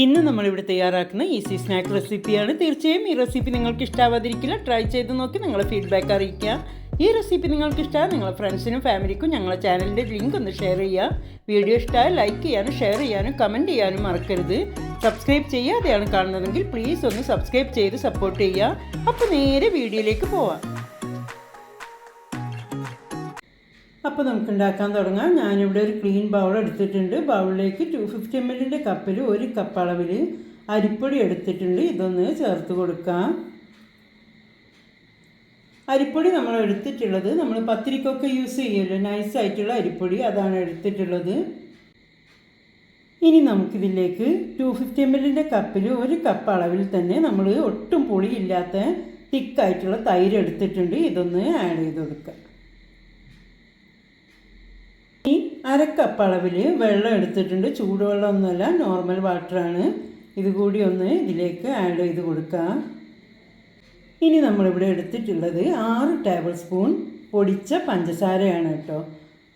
ഇന്ന് നമ്മളിവിടെ തയ്യാറാക്കുന്ന ഈസി സ്നാക്ക് റെസിപ്പിയാണ് തീർച്ചയായും ഈ റെസിപ്പി നിങ്ങൾക്ക് ഇഷ്ടാവാതിരിക്കില്ല. ട്രൈ ചെയ്ത് നോക്കി നിങ്ങളെ ഫീഡ്ബാക്ക് അറിയിക്കുക. ഈ റെസിപ്പി നിങ്ങൾക്ക് ഇഷ്ടമായ നിങ്ങളെ ഫ്രണ്ട്സിനും ഫാമിലിക്കും ഞങ്ങളെ ചാനലിന്റെ ലിങ്ക് ഒന്ന് ഷെയർ ചെയ്യുക. വീഡിയോ ഇഷ്ടമായ ലൈക്ക് ചെയ്യാനും ഷെയർ ചെയ്യാനും കമന്റ് ചെയ്യാനും മറക്കരുത്. സബ്സ്ക്രൈബ് ചെയ്യാതെയാണ് കാണുന്നതെങ്കിൽ പ്ലീസ് ഒന്ന് സബ്സ്ക്രൈബ് ചെയ്ത് സപ്പോർട്ട് ചെയ്യുക. അപ്പോൾ നേരെ വീഡിയോയിലേക്ക് പോവാം. അപ്പോൾ നമുക്ക് ഉണ്ടാക്കാൻ തുടങ്ങാം. ഞാനിവിടെ ഒരു ക്ലീൻ ബൗൾ എടുത്തിട്ടുണ്ട്. ബൗളിലേക്ക് ടു ഫിഫ്റ്റി എം എല്ലിന്റെ കപ്പിൽ ഒരു കപ്പ് അളവിൽ അരിപ്പൊടി എടുത്തിട്ടുണ്ട്. ഇതൊന്ന് ചേർത്ത് കൊടുക്കാം. അരിപ്പൊടി നമ്മൾ എടുത്തിട്ടുള്ളത് നമ്മൾ പത്തിരിക്കൊക്കെ യൂസ് ചെയ്യുമല്ലോ. നൈസായിട്ടുള്ള അരിപ്പൊടി അതാണ് എടുത്തിട്ടുള്ളത്. ഇനി നമുക്കിതിലേക്ക് ടു ഫിഫ്റ്റി എം എല്ലിന്റെ കപ്പിൽ ഒരു കപ്പ് അളവിൽ തന്നെ നമ്മൾ ഒട്ടും പുളിയില്ലാത്ത തിക്കായിട്ടുള്ള തൈര് എടുത്തിട്ടുണ്ട്. ഇതൊന്ന് ആഡ് ചെയ്ത് കൊടുക്കുക ഇനി അരക്കപ്പ് അളവിൽ വെള്ളം എടുത്തിട്ടുണ്ട്. ചൂടുവെള്ളം ചൂടുവെള്ളമൊന്നുമല്ല നോർമൽ വാട്ടറാണ് ഇത് കൂടി ഒന്ന് ഇതിലേക്ക് ആഡ് ചെയ്ത് കൊടുക്കാം. ഇനി നമ്മളിവിടെ എടുത്തിട്ടുള്ളത് ആറ് ടേബിൾ സ്പൂൺ പൊടിച്ച പഞ്ചസാരയാണ് കേട്ടോ.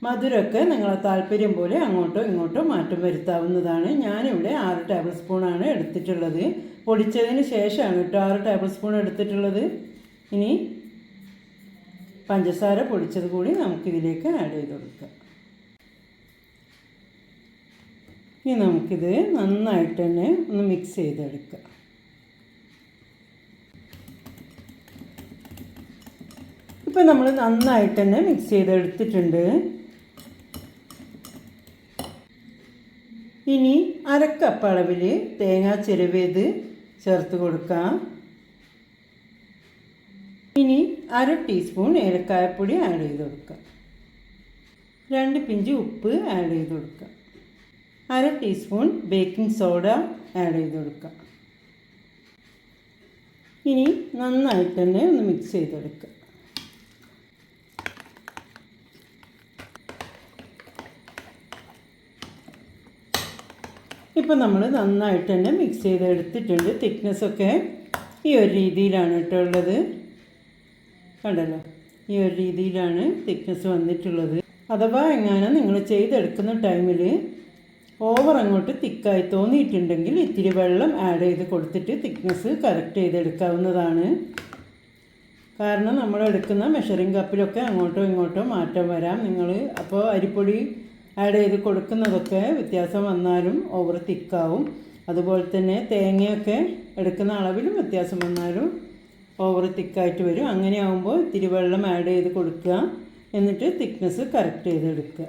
മധുരമൊക്കെ നിങ്ങളെ താല്പര്യം പോലെ അങ്ങോട്ടോ ഇങ്ങോട്ടോ മാറ്റം വരുത്താവുന്നതാണ്. ഞാനിവിടെ ആറ് ടേബിൾ സ്പൂണാണ് എടുത്തിട്ടുള്ളത്. പൊടിച്ചതിന് ശേഷമാണ് കേട്ടോ ആറ് ടേബിൾ സ്പൂൺ എടുത്തിട്ടുള്ളത്. ഇനി പഞ്ചസാര പൊടിച്ചത് കൂടി നമുക്കിതിലേക്ക് ആഡ് ചെയ്ത് കൊടുക്കാം. ഇനി നമുക്കിത് നന്നായിട്ട് തന്നെ ഒന്ന് മിക്സ് ചെയ്തെടുക്കാം. ഇപ്പം നമ്മൾ നന്നായിട്ട് തന്നെ മിക്സ് ചെയ്തെടുത്തിട്ടുണ്ട്. ഇനി അരക്കപ്പ് അളവിൽ തേങ്ങ ചിരവേത് ചേർത്ത് കൊടുക്കാം. ഇനി അര ടീസ്പൂൺ ഏലക്കായപ്പൊടി ആഡ് ചെയ്ത് കൊടുക്കാം. രണ്ട് പിഞ്ച് ഉപ്പ് ആഡ് ചെയ്ത് കൊടുക്കാം. അര ടീസ്പൂൺ ബേക്കിംഗ് സോഡ ആഡ് ചെയ്ത് കൊടുക്കുക. ഇനി നന്നായിട്ട് തന്നെ ഒന്ന് മിക്സ് ചെയ്തെടുക്കുക ഇപ്പം നമ്മൾ നന്നായിട്ട് തന്നെ മിക്സ് ചെയ്തെടുത്തിട്ടുണ്ട് തിക്നെസ്സൊക്കെ ഈ ഒരു രീതിയിലാണ് കേട്ടോ ഉള്ളത്. കണ്ടല്ലോ? ഈ ഒരു രീതിയിലാണ് തിക്നെസ് വന്നിട്ടുള്ളത്. അഥവാ എങ്ങാനും നിങ്ങൾ ചെയ്തെടുക്കുന്ന ടൈമിൽ ഓവർ അങ്ങോട്ട് തിക്കായി തോന്നിയിട്ടുണ്ടെങ്കിൽ ഇത്തിരി വെള്ളം ആഡ് ചെയ്ത് കൊടുത്തിട്ട് തിക്നെസ് കറക്റ്റ് ചെയ്തെടുക്കാവുന്നതാണ് കാരണം നമ്മൾ എടുക്കുന്ന മെഷറിംഗ് കപ്പിലൊക്കെ അങ്ങോട്ടോ ഇങ്ങോട്ടോ മാറ്റം വരാം. നിങ്ങൾ അപ്പോൾ അരിപ്പൊടി ആഡ് ചെയ്ത് കൊടുക്കുന്നതൊക്കെ വ്യത്യാസം വന്നാലും ഓവർ തിക്കാവും അതുപോലെ തന്നെ തേങ്ങയൊക്കെ എടുക്കുന്ന അളവിലും വ്യത്യാസം വന്നാലും ഓവർ തിക്കായിട്ട് വരും. അങ്ങനെ ആവുമ്പോൾ ഇത്തിരി വെള്ളം ആഡ് ചെയ്ത് കൊടുക്കുക. എന്നിട്ട് തിക്നെസ് കറക്റ്റ് ചെയ്തെടുക്കുക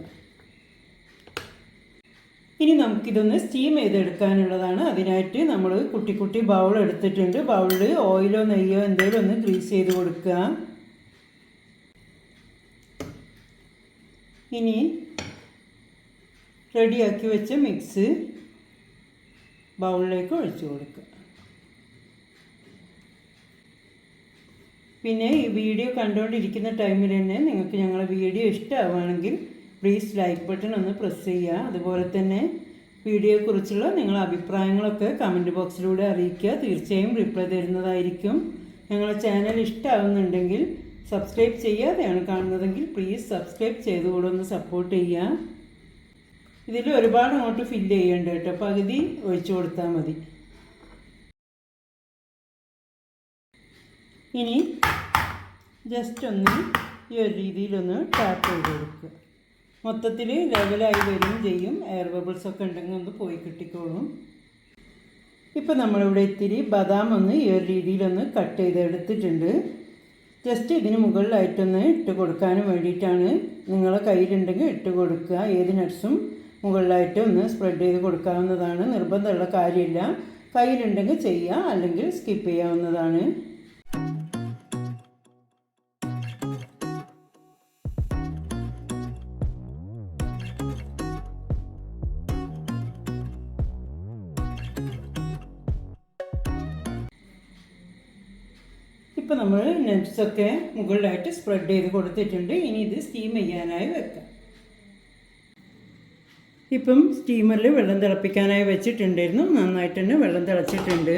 ഇനി നമുക്കിതൊന്ന് സ്റ്റീം ചെയ്തെടുക്കാനുള്ളതാണ്. അതിനായിട്ട് നമ്മൾ കുട്ടി കുട്ടി ബൗൾ എടുത്തിട്ടുണ്ട്. ബൗളിൽ ഓയിലോ നെയ്യോ എന്തെങ്കിലും ഒന്ന് ഗ്രീസ് ചെയ്ത് കൊടുക്കുക. ഇനി റെഡിയാക്കി വെച്ച മിക്സ് ബൗളിലേക്ക് ഒഴിച്ചു കൊടുക്കുക. പിന്നെ ഈ വീഡിയോ കണ്ടുകൊണ്ടിരിക്കുന്ന ടൈമിൽ തന്നെ നിങ്ങൾക്ക് ഞങ്ങളുടെ വീഡിയോ ഇഷ്ടമാവുകയാണെങ്കിൽ പ്ലീസ് ലൈക്ക് ബട്ടൺ ഒന്ന് പ്രസ് ചെയ്യുക. അതുപോലെ തന്നെ വീഡിയോയെക്കുറിച്ചുള്ള നിങ്ങളുടെ അഭിപ്രായങ്ങളൊക്കെ കമന്റ് ബോക്സിലൂടെ അറിയിക്കുക. തീർച്ചയായും റിപ്ലൈ തരുന്നതായിരിക്കും. ഞങ്ങളുടെ ചാനൽ ഇഷ്ടമാവുന്നുണ്ടെങ്കിൽ സബ്സ്ക്രൈബ് ചെയ്യാതെയാണ് കാണുന്നതെങ്കിൽ പ്ലീസ് സബ്സ്ക്രൈബ് ചെയ്തുകൂടെ ഒന്ന് സപ്പോർട്ട് ചെയ്യുക. ഇതിൽ ഒരുപാട് അങ്ങോട്ട് ഫില്ല് ചെയ്യേണ്ട കേട്ടോ. പകുതി ഒഴിച്ചു കൊടുത്താൽ മതി. ഇനി ജസ്റ്റ് ഒന്ന് ഈ ഒരു രീതിയിലൊന്ന് ടാപ്പ് ചെയ്ത് കൊടുക്കുക. മൊത്തത്തിൽ ലെവലായി വരികയും ചെയ്യും. എയർ ബബിൾസ് ഒക്കെ ഉണ്ടെങ്കിൽ ഒന്ന് പോയി കിട്ടിക്കോളും. ഇപ്പോൾ നമ്മളിവിടെ ഇത്തിരി ബദാം ഒന്ന് ഈ ഒരു രീതിയിലൊന്ന് കട്ട് ചെയ്തെടുത്തിട്ടുണ്ട്. ജസ്റ്റ് ഇതിന് മുകളിലായിട്ടൊന്ന് ഇട്ട് കൊടുക്കാനും വേണ്ടിയിട്ടാണ് നിങ്ങളെ കയ്യിലുണ്ടെങ്കിൽ ഇട്ട് കൊടുക്കുക. ഏത് നട്ട്സും മുകളിലായിട്ട് ഒന്ന് സ്പ്രെഡ് ചെയ്ത് കൊടുക്കാവുന്നതാണ്. നിർബന്ധമുള്ള കാര്യമില്ല. കയ്യിലുണ്ടെങ്കിൽ ചെയ്യുക അല്ലെങ്കിൽ സ്കിപ്പ് ചെയ്യാവുന്നതാണ്. ഇപ്പോൾ നമ്മൾ നട്ട്സൊക്കെ മുകളിലായിട്ട് സ്പ്രെഡ് ചെയ്ത് കൊടുത്തിട്ടുണ്ട്. ഇനി ഇത് സ്റ്റീം ചെയ്യാനായി വെക്കാം. ഇപ്പം സ്റ്റീമറിൽ വെള്ളം തിളപ്പിക്കാനായി വെച്ചിട്ടുണ്ടായിരുന്നു. നന്നായിട്ട് തന്നെ വെള്ളം തിളച്ചിട്ടുണ്ട്.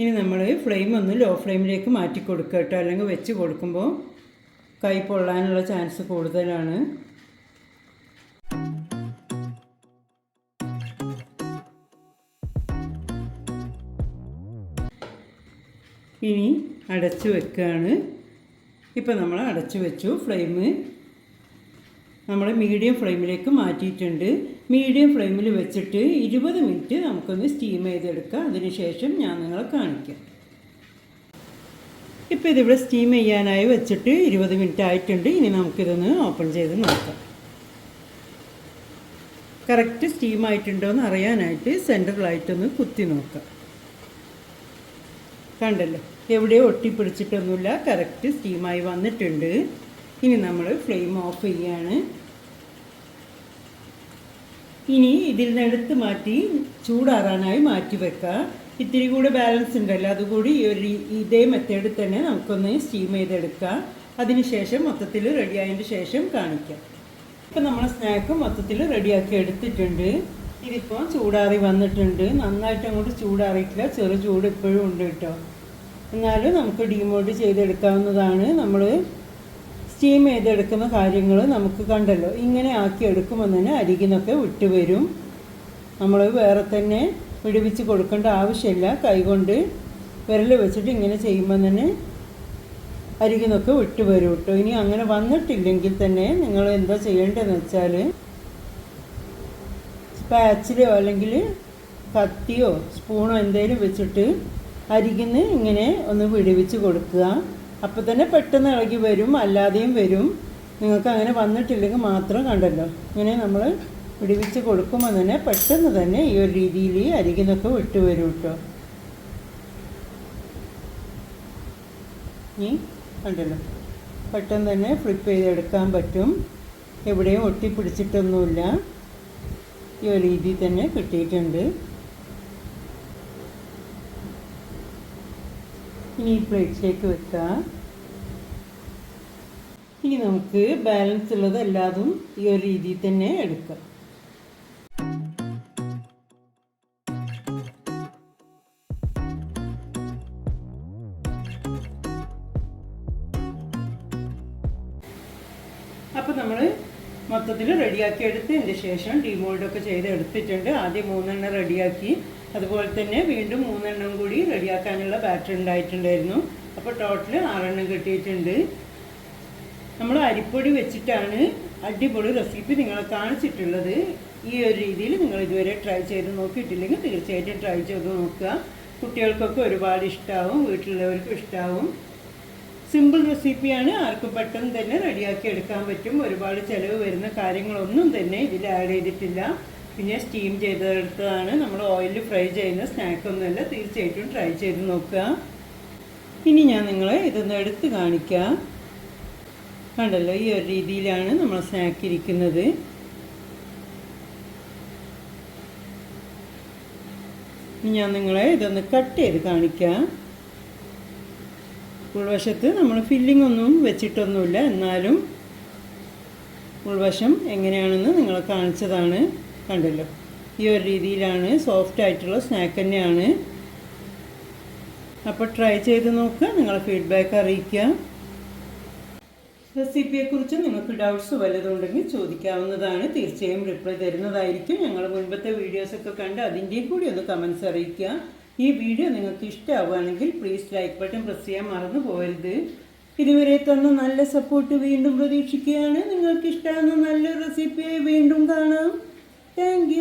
ഇനി നമ്മൾ ഫ്ലെയിം ഒന്ന് ലോ ഫ്ലെയിമിലേക്ക് മാറ്റി കൊടുക്കുക കേട്ടോ. അല്ലെങ്കിൽ വെച്ച് കൊടുക്കുമ്പോൾ കൈ പൊള്ളാനുള്ള ചാൻസ് കൂടുതലാണ്. ഇനി അടച്ചു വെക്കുകയാണ് ഇപ്പം നമ്മൾ അടച്ചു വെച്ചു ഫ്ലെയിം. നമ്മൾ മീഡിയം ഫ്ലെയിമിലേക്ക് മാറ്റിയിട്ടുണ്ട്. മീഡിയം ഫ്ലെയിമിൽ വെച്ചിട്ട് ഇരുപത് മിനിറ്റ് നമുക്കൊന്ന് സ്റ്റീം ചെയ്തെടുക്കാം. അതിനുശേഷം ഞാൻ നിങ്ങളെ കാണിക്കാം. ഇപ്പോൾ ഇതിവിടെ സ്റ്റീം ചെയ്യാനായി വെച്ചിട്ട് ഇരുപത് മിനിറ്റ് ആയിട്ടുണ്ട്. ഇനി നമുക്കിതൊന്ന് ഓപ്പൺ ചെയ്ത് നോക്കാം. കറക്റ്റ് സ്റ്റീം ആയിട്ടുണ്ടോ എന്ന് അറിയാനായിട്ട് സെന്ററിലായിട്ടൊന്ന് കുത്തി നോക്കാം. കണ്ടല്ലോ? എവിടെയോ ഒട്ടിപ്പിടിച്ചിട്ടൊന്നുമില്ല. കറക്റ്റ് സ്റ്റീമായി വന്നിട്ടുണ്ട്. ഇനി നമ്മൾ ഫ്ലെയിം ഓഫ് ചെയ്യാണ്. ഇനി ഇതിൽ നിന്ന് എടുത്ത് മാറ്റി ചൂടാറാനായി മാറ്റി വെക്കുക ഇത്തിരി കൂടെ ബാലൻസ് ഉണ്ടല്ലോ. അതുകൂടി ഒരു ഇതേ മെത്തേഡിൽ തന്നെ നമുക്കൊന്ന് സ്റ്റീം ചെയ്തെടുക്കാം. അതിനുശേഷം മൊത്തത്തിൽ റെഡി ആയതിന് ശേഷം കാണിക്കാം. ഇപ്പം നമ്മൾ സ്നാക്ക് മൊത്തത്തിൽ റെഡിയാക്കി എടുത്തിട്ടുണ്ട്. ഇതിപ്പോൾ ചൂടാറി വന്നിട്ടുണ്ട്. നന്നായിട്ട് അങ്ങോട്ട് ചൂടാറിയിട്ടില്ല. ചെറു ചൂട് ഇപ്പോഴും ഉണ്ട് കേട്ടോ. എന്നാലും നമുക്ക് ഡീമോൾഡ് ചെയ്തെടുക്കാവുന്നതാണ്. നമ്മൾ സ്റ്റീം ചെയ്തെടുക്കുന്ന കാര്യങ്ങൾ നമുക്ക് കണ്ടല്ലോ. ഇങ്ങനെ ആക്കി എടുക്കുമ്പോൾ തന്നെ അരികിന്നൊക്കെ വിട്ട് വരും നമ്മൾ വേറെ തന്നെ പിടിപ്പിച്ച് കൊടുക്കേണ്ട ആവശ്യമില്ല. കൈകൊണ്ട് വിരൽ വെച്ചിട്ട് ഇങ്ങനെ ചെയ്യുമ്പോൾ തന്നെ അരികിന്നൊക്കെ വിട്ട് വരും കേട്ടോ. ഇനി അങ്ങനെ വന്നിട്ടില്ലെങ്കിൽ തന്നെ നിങ്ങൾ എന്താ ചെയ്യേണ്ടതെന്ന് വെച്ചാൽ സ്പാച്ചിലോ അല്ലെങ്കിൽ കത്തിയോ സ്പൂണോ എന്തെങ്കിലും വെച്ചിട്ട് അരികിന്ന് ഇങ്ങനെ ഒന്ന് വിടുവിച്ച് കൊടുക്കുക. അപ്പോൾ തന്നെ പെട്ടെന്ന് ഇളകി വരും അല്ലാതെയും വരും. നിങ്ങൾക്ക് അങ്ങനെ വന്നിട്ടില്ലെങ്കിൽ മാത്രം കണ്ടല്ലോ. ഇങ്ങനെ നമ്മൾ വിടുവിച്ച് കൊടുക്കുമ്പോൾ തന്നെ പെട്ടെന്ന് തന്നെ ഈ ഒരു രീതിയിൽ അരികിന്നൊക്കെ വിട്ടു വരും കേട്ടോ. ഇനി കണ്ടല്ലോ. പെട്ടെന്ന് തന്നെ ഫ്ലിപ്പ് ചെയ്തെടുക്കാൻ പറ്റും. എവിടെയും ഒട്ടിപ്പിടിച്ചിട്ടൊന്നുമില്ല. ഈ ഒരു രീതിയിൽ തന്നെ കിട്ടിയിട്ടുണ്ട്. ഇനി പ്ലേറ്റിലേക്ക് വെക്കാം. ഇനി നമുക്ക് ബാലൻസ് ഉള്ളത് എല്ലാതും ഈ ഒരു രീതിയിൽ തന്നെ എടുക്കാം. അപ്പോൾ നമ്മൾ മൊത്തത്തിൽ റെഡിയാക്കി എടുത്തതിന് ശേഷം ഡിമോൾഡൊക്കെ ചെയ്ത് എടുത്തിട്ടുണ്ട്. ആദ്യം മൂന്നെണ്ണം റെഡിയാക്കി. അതുപോലെ തന്നെ വീണ്ടും മൂന്നെണ്ണം കൂടി റെഡിയാക്കാനുള്ള ബാറ്റർ ഉണ്ടായിട്ടുണ്ടായിരുന്നു. അപ്പോൾ ടോട്ടൽ ആറെണ്ണം കിട്ടിയിട്ടുണ്ട്. നമ്മൾ അരിപ്പൊടി വെച്ചിട്ടാണ് അടിപൊളി റെസിപ്പി നിങ്ങളെ കാണിച്ചിട്ടുള്ളത്. ഈ ഒരു രീതിയിൽ നിങ്ങൾ ഇതുവരെ ട്രൈ ചെയ്ത് നോക്കിയിട്ടില്ലെങ്കിൽ തീർച്ചയായിട്ടും ട്രൈ ചെയ്ത് നോക്കുക. കുട്ടികൾക്കൊക്കെ ഒരുപാട് ഇഷ്ടമാവും വീട്ടിലുള്ളവർക്കും ഇഷ്ടമാവും സിമ്പിൾ റെസിപ്പിയാണ് ആർക്കും പെട്ടെന്ന് തന്നെ റെഡിയാക്കി എടുക്കാൻ പറ്റും. ഒരുപാട് ചിലവ് വരുന്ന കാര്യങ്ങളൊന്നും തന്നെ ഇതിൽ ആഡ് ചെയ്തിട്ടില്ല. പിന്നെ സ്റ്റീം ചെയ്തെടുത്തതാണ്. നമ്മൾ ഓയിലിൽ ഫ്രൈ ചെയ്യുന്ന സ്നാക്കൊന്നുമല്ല തീർച്ചയായിട്ടും ട്രൈ ചെയ്ത് നോക്കുക. ഇനി ഞാൻ നിങ്ങളെ ഇതൊന്ന് എടുത്ത് കാണിക്കാം. കണ്ടല്ലോ ഈ ഒരു രീതിയിലാണ് നമ്മൾ സ്നാക്ക് ഇരിക്കുന്നത്. ഇനി ഞാൻ നിങ്ങളെ ഇതൊന്ന് കട്ട് ചെയ്ത് കാണിക്കാം. ഉൾവശത്ത് നമ്മൾ ഫില്ലിംഗ് ഒന്നും വെച്ചിട്ടൊന്നുമില്ല. എന്നാലും ഉൾവശം എങ്ങനെയാണെന്ന് നിങ്ങളെ കാണിച്ചതാണ് കണ്ടല്ലോ. ഈ ഒരു രീതിയിലാണ് സോഫ്റ്റ് ആയിട്ടുള്ള സ്നാക്ക് തന്നെയാണ്. അപ്പോൾ ട്രൈ ചെയ്ത് നോക്കുക നിങ്ങളെ ഫീഡ്ബാക്ക് അറിയിക്കുക. റെസിപ്പിയെക്കുറിച്ച് നിങ്ങൾക്ക് ഡൗട്ട്സ് വല്ലതുണ്ടെങ്കിൽ ചോദിക്കാവുന്നതാണ്. തീർച്ചയായും റിപ്ലൈ തരുന്നതായിരിക്കും. ഞങ്ങൾ മുൻപത്തെ വീഡിയോസൊക്കെ കണ്ട് അതിന്റെയും കൂടി ഒന്ന് കമൻസ് അറിയിക്കുക. ഈ വീഡിയോ നിങ്ങൾക്ക് ഇഷ്ടമാവുകയാണെങ്കിൽ പ്ലീസ് ലൈക്ക് ബട്ടൺ പ്രസ് ചെയ്യാൻ മറന്നു പോകരുത്. ഇതുവരെ തന്ന നല്ല സപ്പോർട്ട് വീണ്ടും പ്രതീക്ഷിക്കുകയാണ്. നിങ്ങൾക്ക് ഇഷ്ടമാകുന്ന നല്ലൊരു റെസിപ്പിയായി വീണ്ടും കാണാം. താങ്ക്